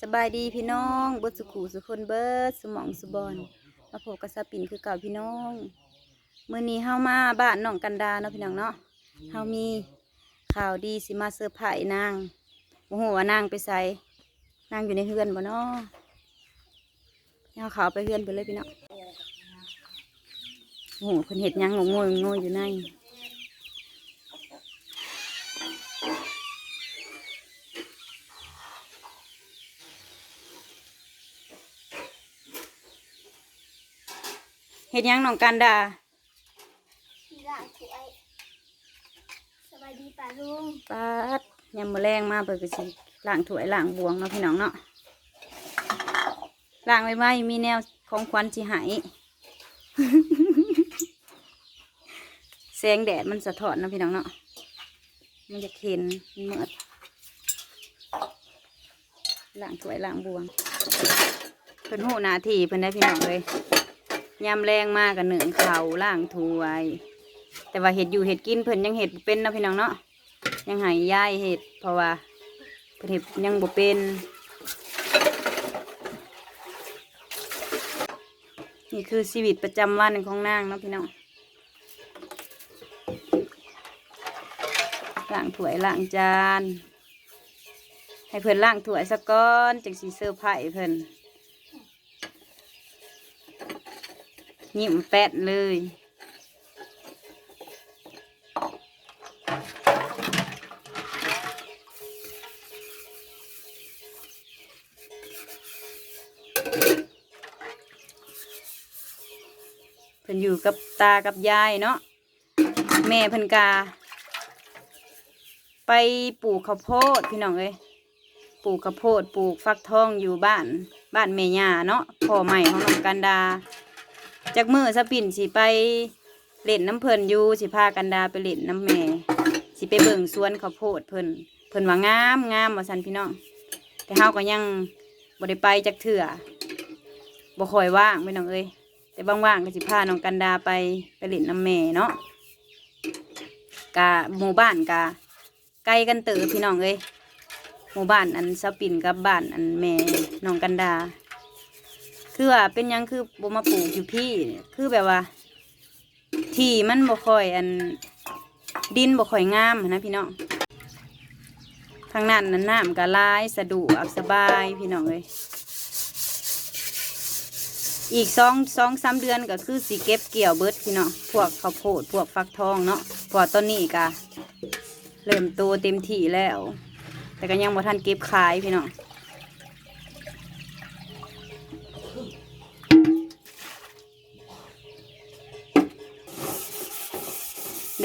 สบายดีพี่น้องเบิดสุขูสุคนเบิดสมองสุบอนมาพบกับสปินคือเก่าพี่น้องมื้อนี้เฮามาบ้านน้องกันดาเนาะพี่น้องเนาะเฮามีข่าวดีสิมาเซอร์ไพรส์นางโอ้โหว่านางไปใส่นางอยู่ในเฮือนบ่เนาะเฮาเข่าวไปเฮือนไปเลยพี่น้องโอ้โหเพิ่นเฮ็ดยังงงงงอยู่ใน เฮ็ดหยังน้องกันดาที่ร้านสวยสบายดีป่าลุงปัดยำมะแรงมาเปิดกระชีล้างถ้วยล้างบวงเนาะพี่น้องเนาะล้างไว้ไว้มีแนวของขวัญสิใหายแสงแดดมันสะท้อนเนาะพี่น้องเนาะมันจะเค็นมันมืดล้างถ้วยล้างบวงเพิ่นหูหนาทีเพิ่นได้พี่น้องเลย ยำแรงมากกับหนึ่งเขาล้างถวย แต่ว่าเห็ดอยู่เห็ดกินเพิ่นยังเห็ดเป็นนะพี่น้องเนาะยังหายย่ายเห็ดเพราะว่าเพิ่นเห็ดยังบ่เป็น นี่คือชีวิตประจำวันของนางเนาะพี่น้องล้างถ้วยล้างจาน ให้เพิ่นล้างถ้วยสักก้อนจังสีเซอร์ไพรเพิ่น ยิ้มแป๊ดเลย เพิ่นอยู่กับตากับยายเนาะแม่เพิ่นกา ไปปลูกข้าวโพดพี่น้องเอ้ยปลูกข้าวโพดปลูกฟักทองอยู่บ้าน บ้านแม่ย่าเนาะพ่อใหม่ของน้องกันดา จากมือสปินสิไปเล่นน้ำเพิ่นอยู่สิพากันดาไปเล่นน้ำแม่สิไปเบิ่งสวนข้าวโพดเพิ่นเพิ่นว่างามงามว่าซั่นพี่น้อง แต่เฮาก็ยังบ่ได้ไปจักเถื่อบ่ค่อยว่างพี่น้องเอ้ยแต่บางว่างก็สิพาน้องกันดาไปไปเล่นน้ำแม่เนาะกะหมู่บ้านกะไกลกันเตอพี่น้องเอ้ยหมู่บ้านอันสปินกับบ้านอันแม่น้องกันดา คือว่าเป็นยังคือบ่มาปลูกอยู่พี่คือแบบว่า ที่มันบ่ค่อยอันดินบ่ค่อยงามนะพี่น้องทางนั้นนั้นน้ำก็หลายสะดวกสบายพี่น้องเอ้ยอีกสองสองสามเดือนก็คือสีเก็บเกี่ยวเบิดพี่เนาะพวกข้าวโพดพวกฟักทองเนาะพราะว่าต้นนี้ก็เริ่มโตเต็มที่แล้ว แต่ก็ยังบ่ทันเก็บขายพี่เนาะ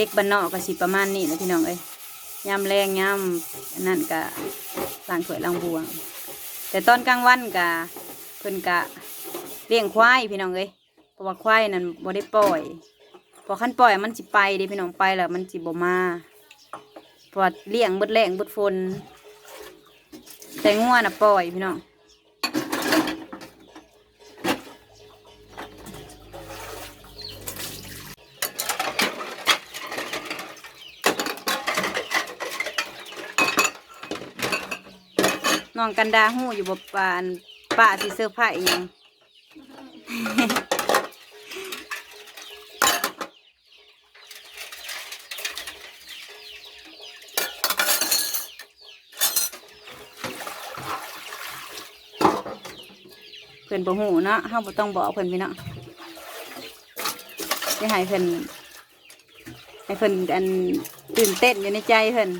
เด็กบ้านนอกก็สิประมาณนี้นะพี่น้องเอ้ยยามแรงยามอันนั่นก็ล้างถ้วยล้างบวง แต่ตอนกลางวันก็เพิ่นก็เลี้ยงควายพี่น้องเอ้ยเพราะว่าควายนั่นบ่ได้ปล่อยพอขั้นปล่อยมันสิไปเด้พี่น้องไปแล้วมันสิบ่มาพราะว่าเลี้ยงบดแรงบดฝนแต่งัวน่ะปล่อยพี่น้อง น้องกันดาหู้อยู่บ่ปานป้าสิเซอร์ไพรส์หยังเพิ่นบ่ฮู้เนาะเฮาบ่ต้องบอกเพิ่นพี่เนาะจะให้เพิ่นให้เพิ่นอันตื่นเต้นอยู่ในใจเพิ่น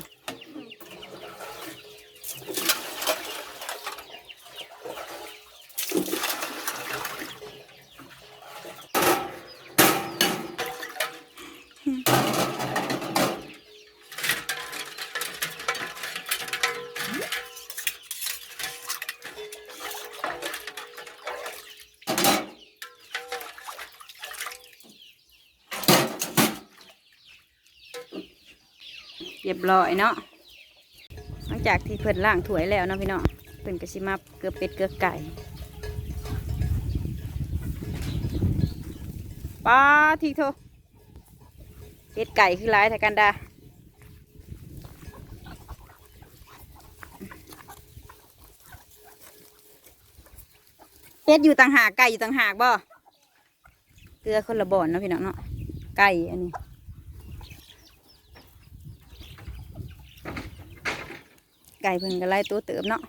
เรียบร้อยเนาะหลังจากที่เพิ่นล้างถวยแล้วเนาะพี่เนาะเพิ่นก็สิมาเกลือเป็ดเกลือไก่ป้าทีโทเป็ดไก่คือร้ายแต่กันดาเป็ดอยู่ต่างหากไก่อยู่ต่างหากบ่เกลือคนละบ่อนเนาะพี่น้องเนาะไก่อันนี้ ไก่เพิ่นก็ไล่ตัวเติบเนาะ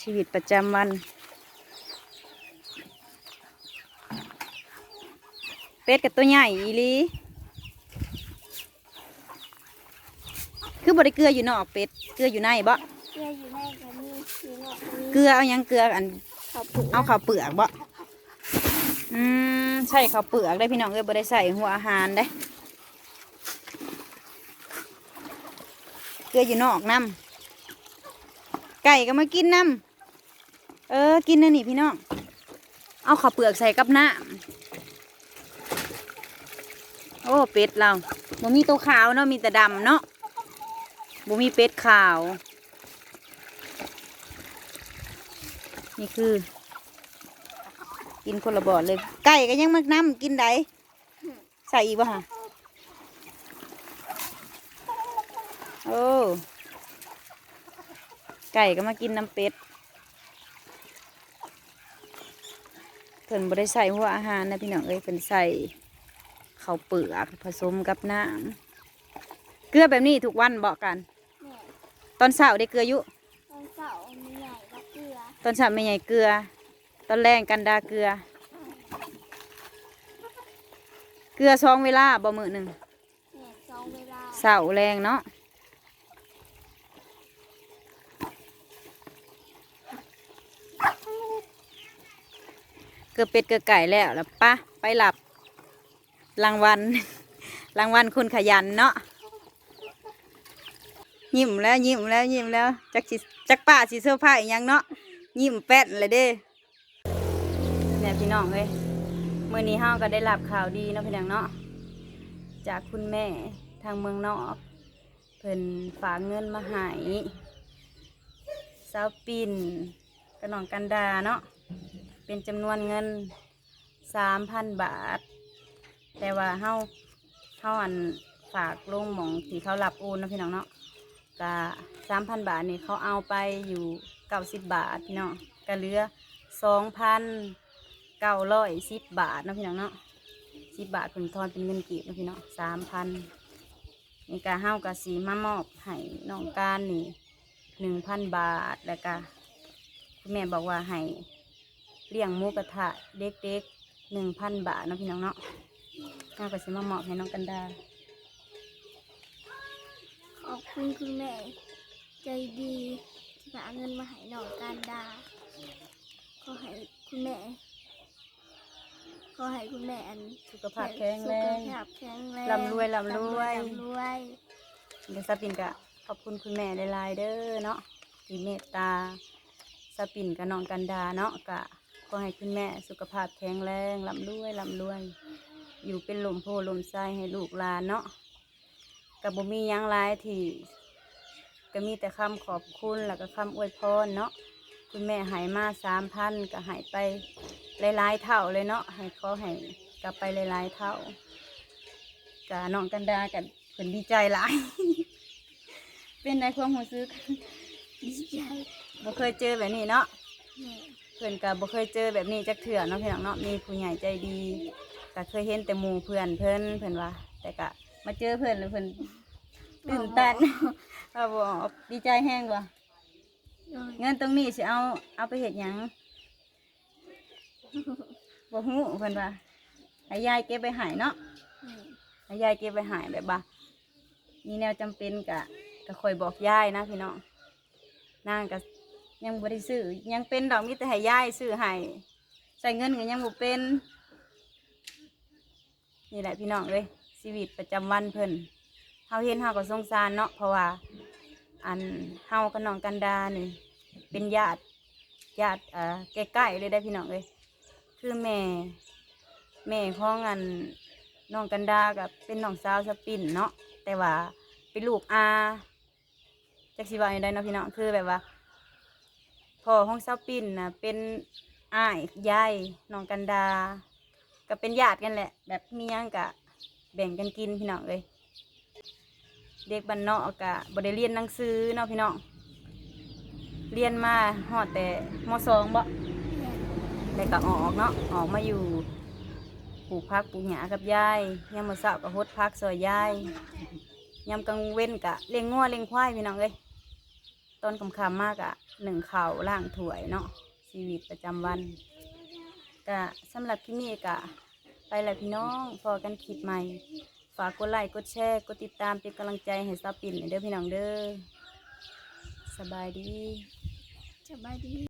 ชีวิตประจำวัน เป็ดกับตัวใหญ่อีหลีคือบริเกลืออยู่นอกเป็ดเกลืออยู่ในบ่เกลืออยู่ในกันนี่อยู่นอกกันนี่เกลือเอาหยังเกลืออันเขาปลูกเอาข้าวเปลือกบ่อืมใช่ข้าวเปลือกได้พี่น้องเอ้ยบ่ได้ใส่หัวอาหารได้ เก ลืออยู่นอกน้ำไก่ก็มากินน้ำเออ กินนะนี่พี่น้อง เอาข้าวเปลือกใส่กับน้ำโอ้เป็ดเราบ่มีตัวขาวเนาะมีแต่ดำเนาะบ่มีเป็ดขาว นี่คือ กินคนละบอดเลย ไก่ก็ยังมักน้ำกินได้ใส่อีกบ่ฮะ โอ้ไก่ก็มากินน้ำเป็ดเพิ่นบ่ได้ใส่หัวอาหารนะพี่น้องเอ้ยเพิ่นใส่ข้าวเปลือกผสมกับน้ำเกลือแบบนี้ทุกวันบอกกันแม่ตอนเช้าได้เกลืออยู่ตอนเสาร์มีใหญ่กับเกลือตอนเช้าไม่ใหญ่เกลือ ตอนแรงกันดาเกลือ เกลือซองเวลาบ่มือหนึ่งแม่สองเวลาเสาแรงเนาะ เกือเป็ดเกือไก่แล้วแล้วปะไปหลับรางวัลรางวัลคนขยันเนาะยิ้มแล้วยิ้มแล้วยิ้มแล้วจักจักป้าสิเสื้อผ้าอีกยังเนาะยิ้มแป้นเลยเด้เนี่ยพี่น้องเอ้ยมื่อนี้เฮาก็ได้รับข่าวดีเนาะพี่น้องเนาะจากคุณแม่ทางเมืองนอกเพิ่นฝากเงินมาให้สาวปิ่นกระนองกันดาเนาะ เป็นจำนวนเงินสามพันบาท แต่ว่าเฮาเฮาอันฝากลงหมองที่เขารับโอนนะพี่น้องเนาะก็สามพันบาทนี่เขาเอาไปอยู่เก้าสิบบาทพี่น้องก็เหลือสองพันเก้าร้อยสิบบาทนะพี่น้องเนาะสิบบาทเป็นทอนเป็นเงินกีบนะพี่น้องสามพันนี่ก็เฮาก็สีมามอบให้น้องการนี่หนึ่งพันบาทแล้วก็คุณแม่บอกว่าให้ เลี้ยงหมูกระทะเด็กๆหนึ่งพันบาทเนาะพี่น้องเนาะน่าก็สิมาเหมาะให้น้องกันดา ขอบคุณคุณแม่ ใจดีที่ฝากเงินมาให้น้องการดา ขอให้คุณแม่ ขอให้คุณแม่อันสุขภาพแข็งแรง สุขภาพแข็งแรงร่ำรวยร่ำรวยร่ำรวย เดี๋ยวสปินกะขอบคุณคุณแม่หลายๆเด้อเนาะที่เมตตาสปินกับน้องกันดาเนาะกะข อให้คุณแม่สุขภาพแข็งแรงร่ำรวยร่ำรวย อยู่เป็นลมโพลมไส้ให้ลูกหลานเนาะกับบ่มียังหลายที่ก็มีแต่คำขอบคุณแล้วก็คำอวยพรเนาะคุณแม่หายมาสามพันก็หายไปหลายๆเท่าเลยเนาะให้เขาให้กลับไปหลายๆเท่ากะน้องกันดากันเพิ่นดีใจหลาย เป็นในความรู้สึกดีใจบ่เคยเจอแบบนี้เนาะ เพิ่นก็บ่เคยเจอแบบนี้จักเถื่อเนาะพี่น้องเนาะมีผู้ใหญ่ใจดีก็เคยเห็นแต่หมู่เพื่อนเพิ่นเพิ่นว่า แต่ก็มาเจอเพิ่นแล้วเพิ่นตื่นตันว่าบ่ดีใจแฮงบ่โดยเงินตรงนี้สิเอาเอาไปเฮ็ดหยังบ่ฮู้เพิ่นว่าให้ยายเก็บไปใหายเนาะแม่ให้ยายเก็บไปหายแบบว่ามีแนวจำเป็นกะก็คอยบอกยายนะพี่น้องนางก็ ยังบ่ได้ซื้อยังเป็นดอกมีแต่ให้ยายซื้อให้ใส่เงินก็ยังบ่เป็น นี่แหละพี่น้องเลยชีวิตประจำวันเพิ่นเฮาเห็นเฮาก็สงสารเนาะเพราะว่า อันเฮากับน้องกันดานี่ เป็นญาติญาติเอ่อใกล้ๆเลยได้พี่น้องเลยคือแม่ แม่ของอันน้องกันดากับเป็นน้องสาวสปินเนาะแต่ว่าเป็นลูกอาจักสิว่าอย่างไรเนาะพี่น้องคือแบบว่า พ่อของเสาปินนะเป็นอ้ายยายน้องกันดา ก็เป็นญาติกันแหละ แบบมีหยังกะแบ่งกันกินพี่น้องเลย เด็กบ้านนอกกะบ่ได้เรียนหนังสือเนาะพี่น้องเรียนมาฮอดแต่มสองบ่แม่ก็ออกเนาะออกมาอยู่ปลูกพักปลูกหญ้ากับยายยามมื้อเช้าก็หดพักซอยยายยามกลางเว้นกะเลี้ยงงัวเลี้ยงควายพี่น้องเอ้ย ตอนค่ำมากอะหนึ่งเข่าล่างถวยเนาะชีวิตประจำวันกะสำหรับที่นี่กะไปละพี่น้องพอกันคลิปใหม่ ฝากกดไลค์กดแชร์กดติดตามเป็นกำลังใจให้ซาปิ่นเด้อพี่น้องเด้อสบายดีสบายดี